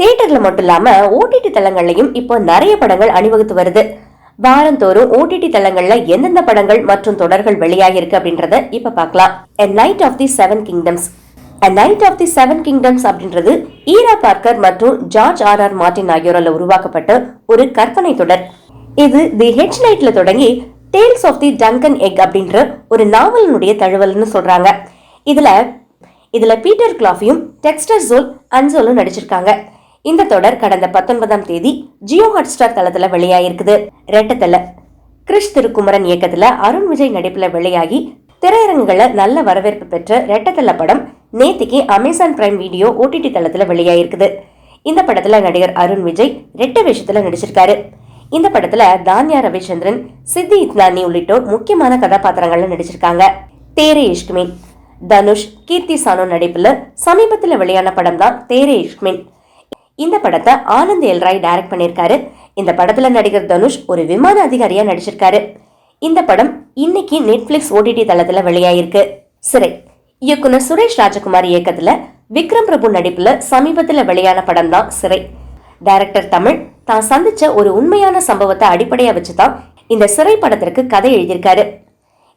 தியேட்டர்ல மட்டும் இல்லாம ஓடிடி தளங்கள்லயும் இப்போ நிறைய படங்கள் அணிவகுத்து வருது. வாரந்தோறும் ஓடிடி தளங்கள்ல எந்தெந்த படங்கள் மற்றும் தொடர்கள் வெளியாகிருக்கு அப்படின்றத இப்ப பார்க்கலாம். A knight of the seven kingdoms a knight of the seven kingdoms அப்படின்றது ஈரா பார்க்கர் மற்றும் ஜார்ஜ் ஆர் ஆர் மார்டின் ஆகியோரால் உருவாக்கப்பட்ட ஒரு கற்பனை தொடர். இது தி ஹெச் நைட்ல தொடங்கி tales of the Dunk and Egg அப்படின்ற ஒரு நாவலினுடைய தழுவல்னு சொல்றாங்க. இதுல இதுல பீட்டர் கிளாஃபியும் டெக்ஸ்டர் ஜோல் அன்சோலும் நடிச்சிருக்காங்க. இந்த தொடர் கடந்த பத்தொன்பதாம் தேதி ஜியோ ஹாட்ஸ்டார் தளத்துல வெளியாயிருக்குது. ரெட்டத்தல கிறிஷ் திருக்குமரன் இயக்கத்துல அருண் விஜய் நடிப்புல வெளியாகி திரையரங்குகள நல்ல வரவேற்பு பெற்ற ரெட்டத்தல படம் நேத்திக்கு அமேசான் பிரைம் வீடியோ ஓடிடி தளத்துல வெளியாயிருக்குது. இந்த படத்துல நடிகர் அருண் விஜய் ரெட்ட வேஷத்துல நடிச்சிருக்காரு. இந்த படத்துல தான்யா ரவிச்சந்திரன் சித்தி இத்னானி உள்ளிட்டோர் முக்கியமான கதாபாத்திரங்கள்ல நடிச்சிருக்காங்க. தேரே இஷ்குமின். தனுஷ் கீர்த்தி சானு நடிப்புல சமீபத்துல வெளியான படம் தான் தேரே இஷ்குமின். இந்த படத்தை ஆனந்த் எல்ராய் டைரக்ட் பண்ணியிருக்காரு. இந்த படத்துல நடிகர் தனுஷ் ஒரு விமான அதிகாரியா நடிச்சிருக்காரு. இந்த படம் இன்னைக்கு நெட்ஃபிளிக்ஸ் ஓடிடி தளத்துல வெளியாயிருக்கு. சிறை. இயக்குனர் சுரேஷ் ராஜகுமார் இயக்கத்துல விக்ரம் பிரபு நடிப்புல சமீபத்துல வெளியான படம் தான் சிறை. டைரக்டர் தமிழ் தான் சந்திச்ச ஒரு உண்மையான சம்பவத்தை அடிப்படையா வச்சுதான் இந்த சிறை படத்திற்கு கதை எழுதியிருக்காரு.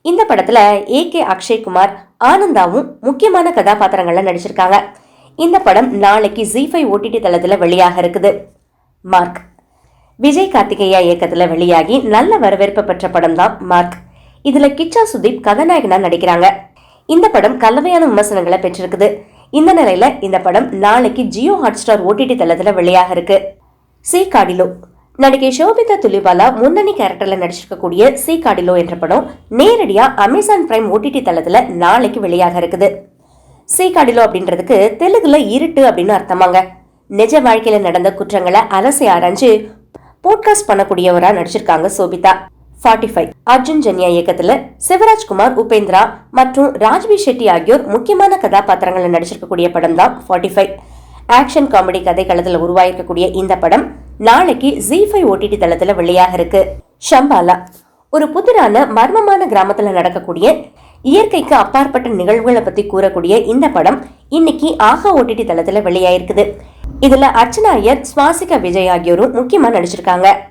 இந்த படத்துல ஏ கே அக்ஷய்குமார் ஆனந்தாவும் முக்கியமான கதாபாத்திரங்கள்ல நடிச்சிருக்காங்க. இந்த படம் நாளைக்கு ஜி ஃபைவ் ஓடிடி தளத்தில் வெளியாக இருக்குது. மார்க். விஜய் கார்த்திகேயா இயக்கத்தில் வெளியாகி நல்ல வரவேற்பு பெற்ற படம் தான் மார்க். இதில் கிச்சா சுதீப் கதாநாயகனா நடிக்கிறாங்க. இந்த படம் கலவையான விமர்சனங்களை பெற்றிருக்குது. இந்த நிலையில இந்த படம் நாளைக்கு ஜியோ ஹாட்ஸ்டார் ஓடிடி தளத்தில் வெளியாக இருக்கு. சி காடிலோ. நடிகை ஷோபிதா துலிபாலா முன்னணி கேரக்டர்ல நடிச்சிருக்கக்கூடிய சி காடிலோ என்ற படம் நேரடியா அமேசான் பிரைம் ஓடிடி தளத்துல நாளைக்கு வெளியாக இருக்குது. சீக்காடிலோ காடிலோ அப்படின்றதுக்கு தெலுங்குல இருட்டு அப்படின்னு அர்த்தமாங்க. நிஜ வாழ்க்கையில நடந்த குற்றங்களை அலசி ஆராய்ஞ்சு போட்காஸ்ட் பண்ணக்கூடியவரா நடிச்சிருக்காங்க சோபிதா. 45 ஃபைவ் அர்ஜுன் ஜன்யா இயக்கத்துல சிவராஜ்குமார் உபேந்திரா மற்றும் ராஜ்வி ஷெட்டி ஆகியோர் முக்கியமான கதாபாத்திரங்களை நடிச்சிருக்கக்கூடிய படம் தான் 45 ஃபைவ் ஆக்ஷன் காமெடி கதைக்களத்தில் உருவாயிருக்கக்கூடிய இந்த படம் நாளைக்கு ஜி ஃபைவ் ஓடிடி தளத்தில் வெளியாக இருக்கு. ஷம்பாலா. ஒரு புதிரான மர்மமான கிராமத்தில் நடக்கக்கூடிய இயற்கைக்கு அப்பாற்பட்ட நிகழ்வுகளை பத்தி கூறக்கூடிய இந்த படம் இன்னைக்கு ஆஹா ஓடிடி தளத்துல வெளியாயிருக்குது. இதுல அர்ச்சனா ஐயர் சுவாசிகா விஜய் ஆகியோரும் முக்கியமா நடிச்சிருக்காங்க.